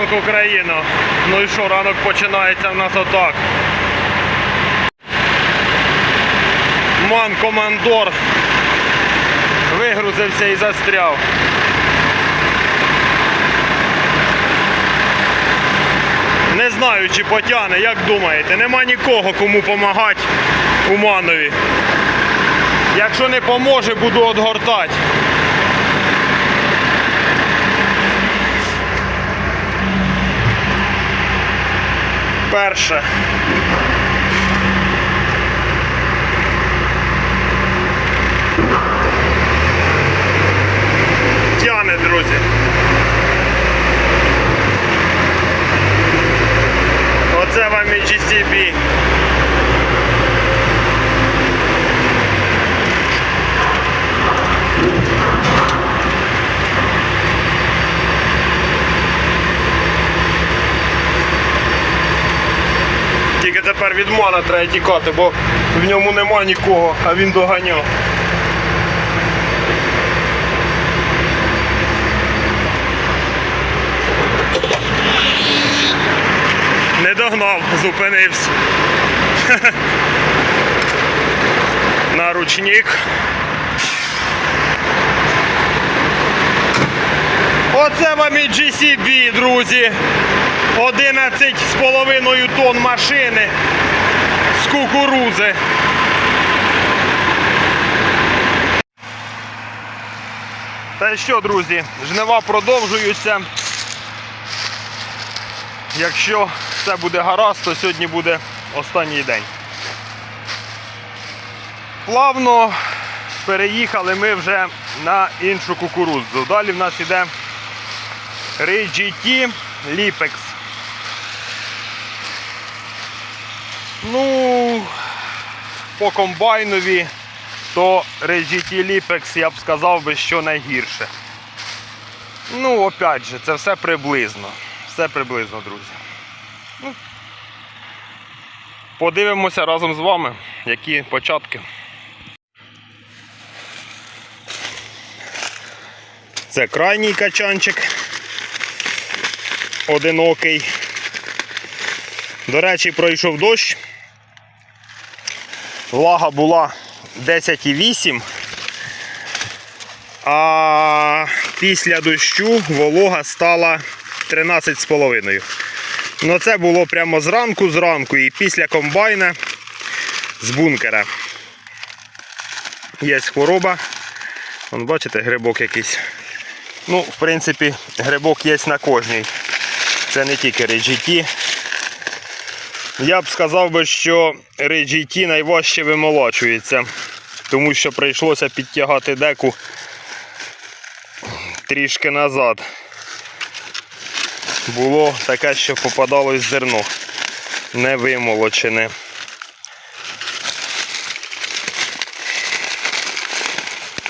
ранку, Україно. Ну і що, ранок починається в нас отак. Ман командор вигрузився і застряв. Не знаю, чи потягне, як думаєте, нема нікого, кому допомагати Уманові. Якщо не поможе, буду отгортати. Перше. Тяне, друзі. Оце вам і GCB. Тепер від мана треба тікати, бо в ньому нема нікого, а він доганяв. Не догнав, зупинився. На ручник. Оце вам і GCB, друзі. 11,5 тонн машини з кукурузи. Та що, друзі, жнива продовжуються. Якщо все буде гаразд, то сьогодні буде останній день. Плавно переїхали ми вже на іншу кукурудзу. Далі в нас іде RGT Lipex. Ну, по комбайнові, то RGT Lipex я б сказав би, що найгірше. Ну, опять же, це все приблизно. Все приблизно, друзі. Ну, подивимося разом з вами, які початки. Це крайній качанчик. Одинокий. До речі, пройшов дощ. Влага була 10,8. А після дощу волога стала 13,5. Ну це було прямо зранку, зранку і після комбайна з бункера. Є хвороба. Вон, бачите, грибок якийсь. Ну, в принципі, грибок є на кожній. Це не тільки RGT. Я б сказав би, що RGT найважче вимолочується, тому що прийшлося підтягати деку трішки назад. Було таке, що попадалось зерно не вимолочене.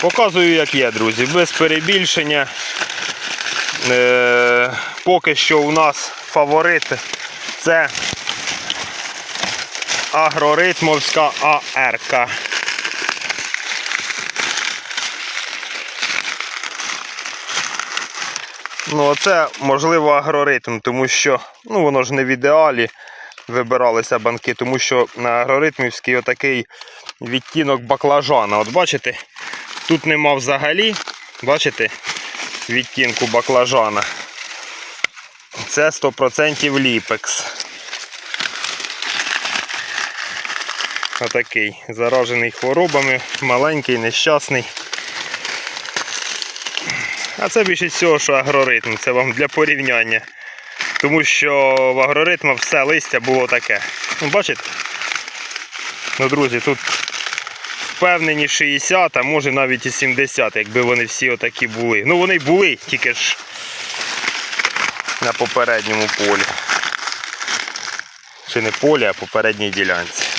Показую, як є, друзі, без перебільшення. Е, поки що у нас фаворит це агроритмовська АРК. Ну, це можливо агроритм, тому що ну, воно ж не в ідеалі вибиралися банки, тому що на агроритмівський отакий відтінок баклажана. От бачите, тут нема взагалі, бачите, відтінку баклажана. Це 100% ліпекс. Отакий заражений хворобами, маленький, нещасний. А це більше всього, що агроритм, це вам для порівняння. Тому що в агроритмах все листя було таке. Ну, бачите? Ну, друзі, тут впевнені 60, а може навіть і 70, якби вони всі отакі були. Ну вони були, тільки ж на попередньому полі. Чи не полі, а попередній ділянці.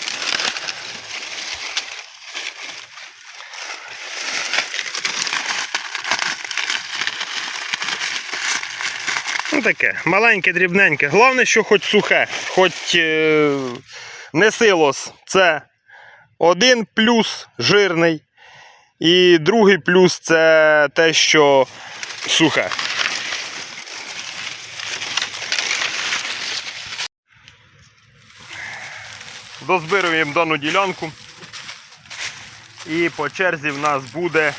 Ну таке, маленьке, дрібненьке. Головне, що хоч сухе, хоч е не силос. Це один плюс жирний. І другий плюс це те, що сухе. Дозбируємо дану ділянку. І по черзі в нас буде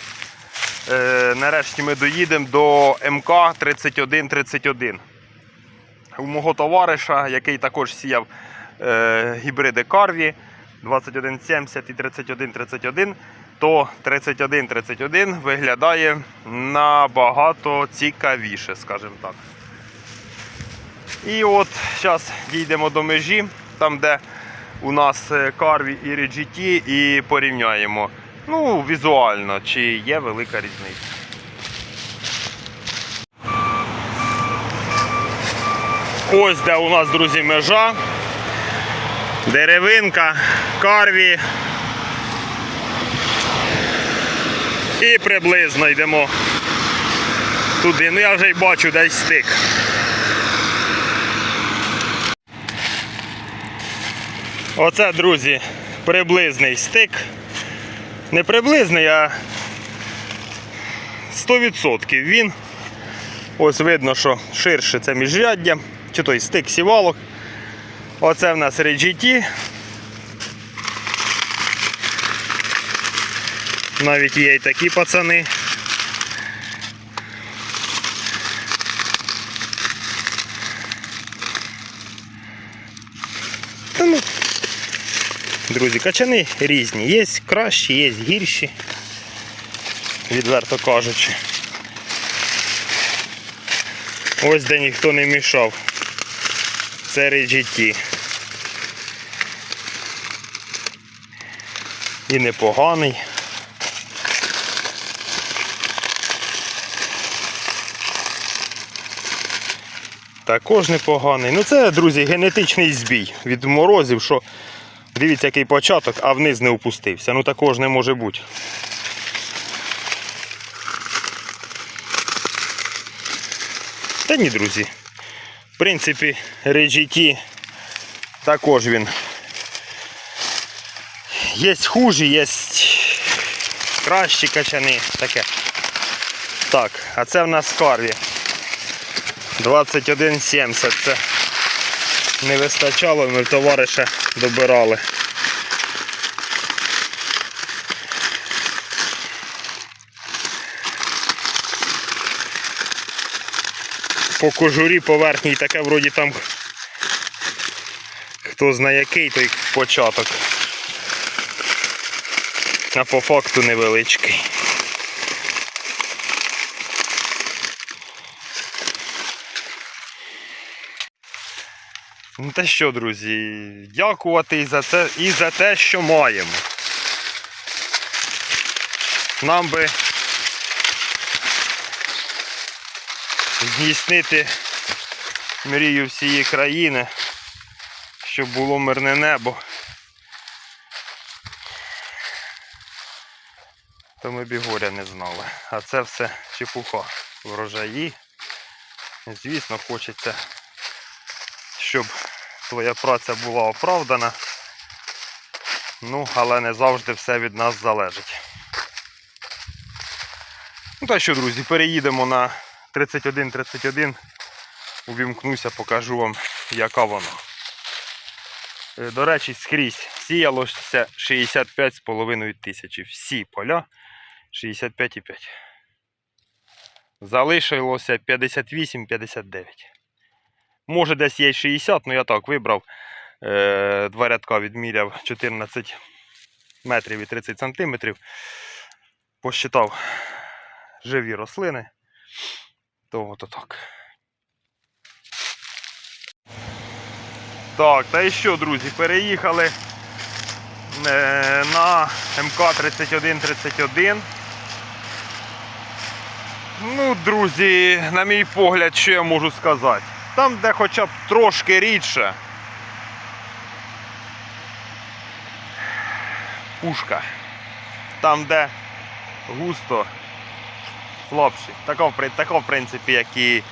нарешті ми доїдемо до МК 3131. У мого товариша, який також сіяв е, гібриди Карві 2170 і 3131, то 3131 виглядає набагато цікавіше, скажімо так. І от зараз дійдемо до межі, там де у нас е, Карві і RGT, і порівняємо. Ну, візуально, чи є велика різниця. Ось де у нас, друзі, межа. Деревинка, карві. І приблизно йдемо туди. Ну я вже й бачу десь стик. Оце, друзі, приблизний стик. Не приблизний, а 100% він. Ось видно, що ширше це міжряддя, чи той стик сівалок. Оце в нас RGT. Навіть є й такі пацани. Друзі, качани різні. Є кращі, є гірші, відверто кажучи. Ось де ніхто не мішав. Це RGT. І непоганий. Також непоганий. Ну це, друзі, генетичний збій від морозів, що дивіться, який початок, а вниз не опустився. Ну також не може бути. Та ні, друзі. В принципі, RGT також він. Є хужі, є кращі качани. Таке. Так, а це в нас карві. 21,70 це не вистачало, ми в товариша добирали. По кожурі поверхній таке вроді там хто знає який той початок. А по факту невеличкий. Ну та що, друзі, дякувати і за це, і за те, що маємо. Нам би здійснити мрію всієї країни, щоб було мирне небо. То ми б горя не знали. А це все чепуха. Врожаї. Звісно, хочеться щоб твоя праця була оправдана. Ну, але не завжди все від нас залежить. Ну та що, друзі, переїдемо на 31-31. Увімкнуся, покажу вам, яка вона. Е, До речі, скрізь сіялося 65,5 тисячі. Всі поля 65,5. Залишилося 58-59. Може десь є 60, ну я так вибрав. Е, два рядка відміряв 14 метрів і 30 сантиметрів. Посчитав живі рослини. То от так. Так, та і що, друзі, переїхали е, на МК-3131. Ну, друзі, на мій погляд, що я можу сказати? Там, де хоча б трошки рідше. Пушка. Там, де густо слабші. Така, така в принципі, як і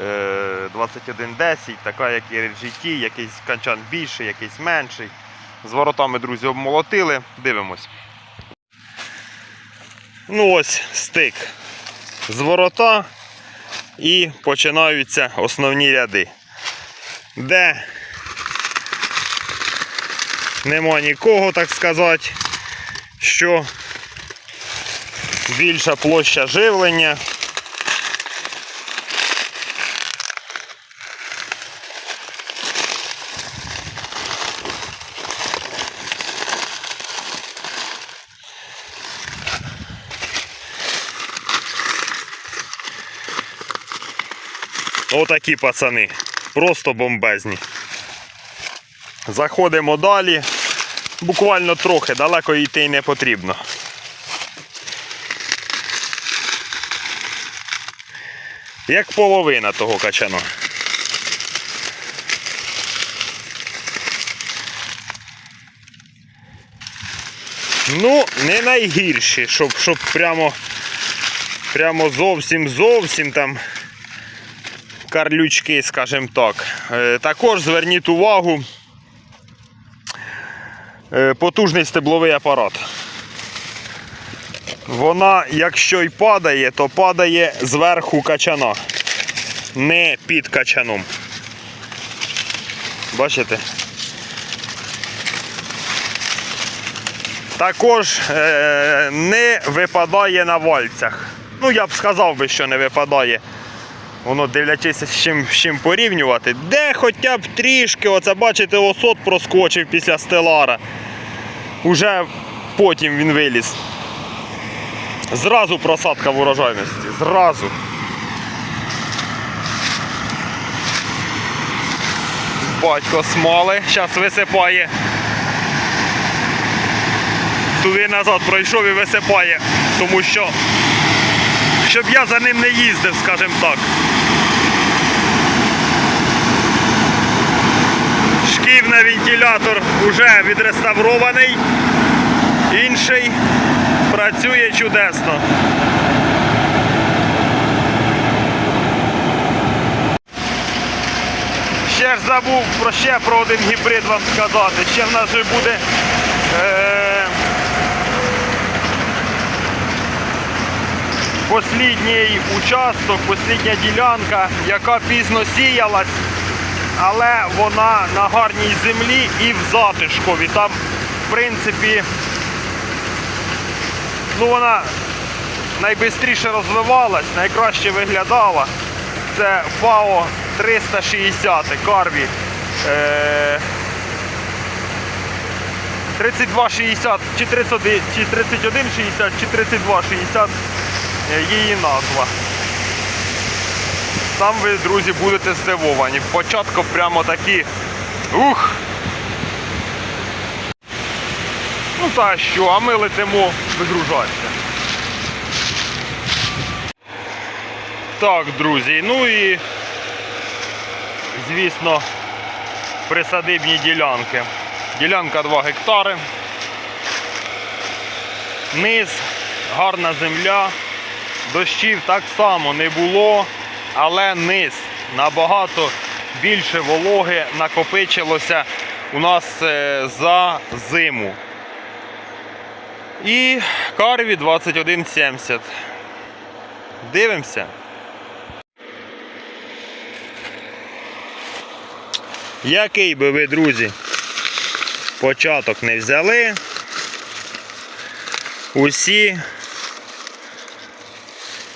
е, 2110, така, як і RGT, якийсь канчан більший, якийсь менший. З воротами, друзі, обмолотили. Дивимось. Ну ось стик з ворота і починаються основні ряди. Де нема нікого, так сказати, що більша площа живлення. Отакі пацани. Просто бомбезні. Заходимо далі. Буквально трохи, далеко йти не потрібно. Як половина того качану. Ну, не найгірші, щоб, щоб прямо, прямо зовсім зовсім там карлючки, скажімо так. Е, Також зверніть увагу. е, Потужний стебловий апарат. Вона, якщо й падає, то падає зверху качана, не під качаном. Бачите? Також е, не випадає на вальцях. Ну, я б сказав би, що не випадає. Воно дивлячись, з чим, з чим порівнювати. Де хоча б трішки, оце бачите, осот проскочив після стелара. Уже потім він виліз. Зразу просадка в урожайності. Зразу. Батько смоли, зараз висипає. Туди назад пройшов і висипає, тому що щоб я за ним не їздив, скажімо так. Шків на вентилятор вже відреставрований, інший працює чудесно. Ще ж забув про ще про один гібрид вам сказати. Ще в нас же буде. Е- Послідній участок, послідня ділянка, яка пізно сіялась, але вона на гарній землі і в затишкові. Там, в принципі, ну вона найбистріше розвивалась, найкраще виглядала. Це ФАО 360 Карві. Е, 3260 чи 3160 чи 3260 е, її назва. Там ви, друзі, будете здивовані. Початку прямо такі. Ух! Ну та що, а ми летимо вигружатися. Так, друзі, ну і звісно, присадибні ділянки. Ділянка 2 гектари. Низ, гарна земля. Дощів так само не було, але низ набагато більше вологи накопичилося у нас е, за зиму. І карві 2170. Дивимося. Який би ви, друзі, початок не взяли, усі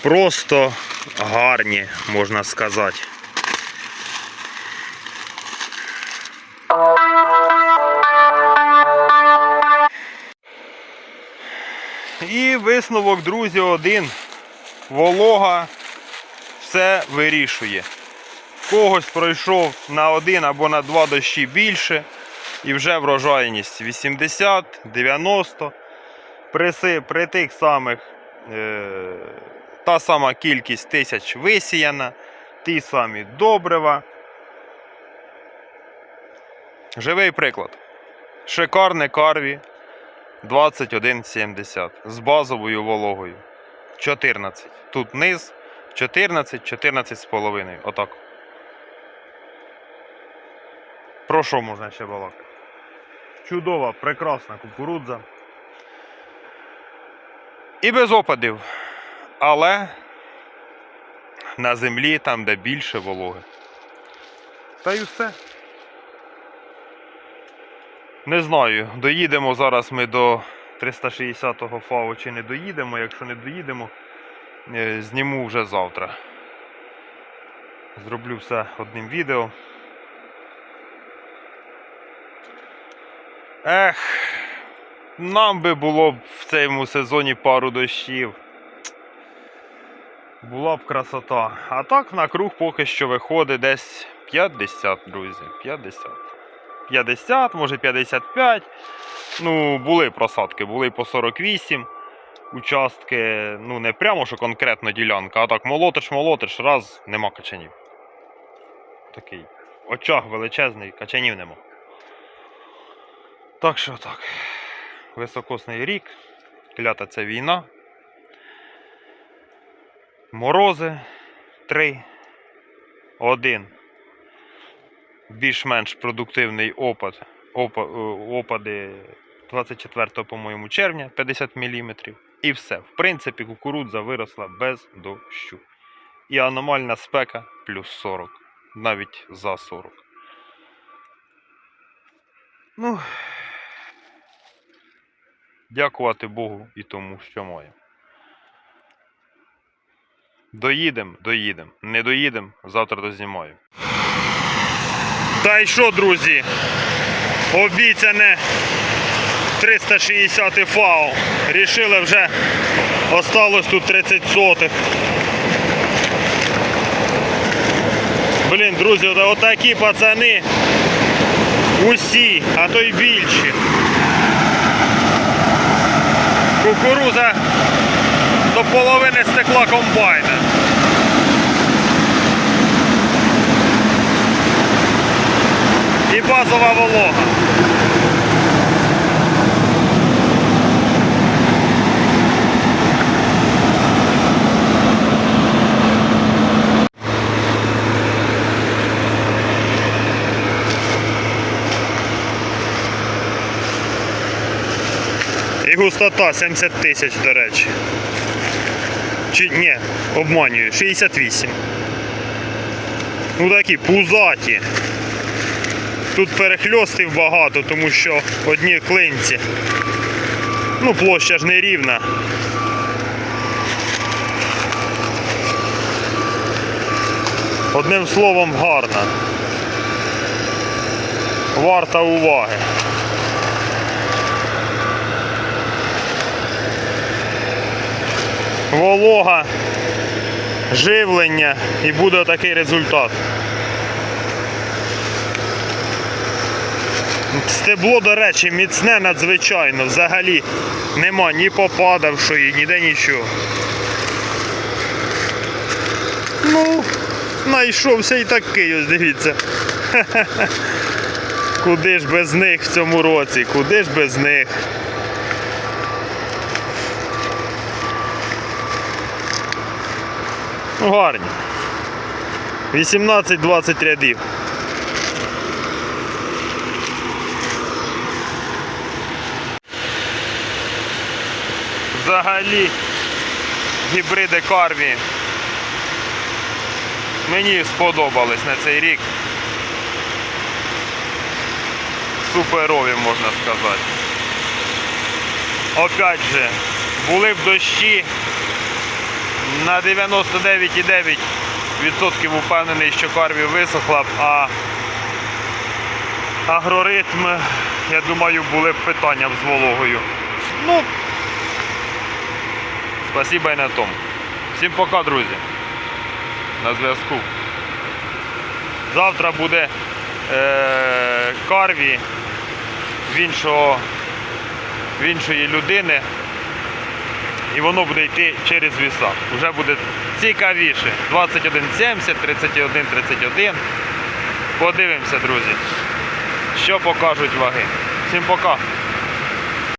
просто гарні, можна сказати. І висновок, друзі, один. Волога все вирішує. Когось пройшов на один або на два дощі більше. І вже врожайність 80, 90. При, при тих самих е, та сама кількість тисяч висіяна, ті самі добрива. Живий приклад. Шикарне карві 21,70 з базовою вологою. 14. Тут низ 14, 14 з половиною. Отак. Про що можна ще балакати? Чудова, прекрасна кукурудза. І без опадів. Але на землі там, де більше вологи. Та й все. Не знаю, доїдемо зараз ми до 360-го ФАО чи не доїдемо. Якщо не доїдемо, е, зніму вже завтра. Зроблю все одним відео. Ех, нам би було в цьому сезоні пару дощів. Була б красота. А так на круг поки що виходить десь 50, друзі. 50. 50, може 55. Ну, були просадки, були по 48 участки. Ну, не прямо, що конкретно ділянка, а так молотиш, молотиш, раз, нема качанів. Такий очаг величезний, качанів нема. Так що так. Високосний рік. Клята це війна. Морози 3. Один. Більш-менш продуктивний опад. Опа, е, опади 24, по-моєму, червня 50 мм. І все. В принципі, кукурудза виросла без дощу. І аномальна спека плюс 40. Навіть за 40. Ну, дякувати Богу і тому, що маємо. Доїдемо, доїдемо. Не доїдемо, завтра дознімаю. Та й що, друзі? Обіцяне 360 фау. Рішили вже осталось тут 30 сотих. Блін, друзі, отакі пацани. Усі, а то й більші. Кукуруза до половини стекла комбайна. І базова волога. І густота 70 тисяч, до речі. Чи ні, обманюю, 68. Ну такі пузаті. Тут перехльостів багато, тому що одні клинці. Ну, площа ж не рівна. Одним словом, гарна. Варта уваги. Волога, живлення і буде такий результат. Стебло, до речі, міцне надзвичайно. Взагалі нема ні попадавшої, ніде нічого. Ну, знайшовся і такий, ось дивіться. Куди ж без них в цьому році? Куди ж без них? Ну, гарні. 18-20 рядів. Взагалі гібриди карві мені сподобались на цей рік. Суперові можна сказати. Опять же, були б дощі на 99,9% впевнений, що карві висохла б, а агроритм, я думаю, були б питання з вологою. Ну, спасибо і на тому. Всім пока, друзі. На зв'язку. Завтра буде е- карві в іншого, в іншої людини. І воно буде йти через віса. Вже буде цікавіше. 21.70, 31.31. Подивимося, друзі, що покажуть ваги. Всім пока!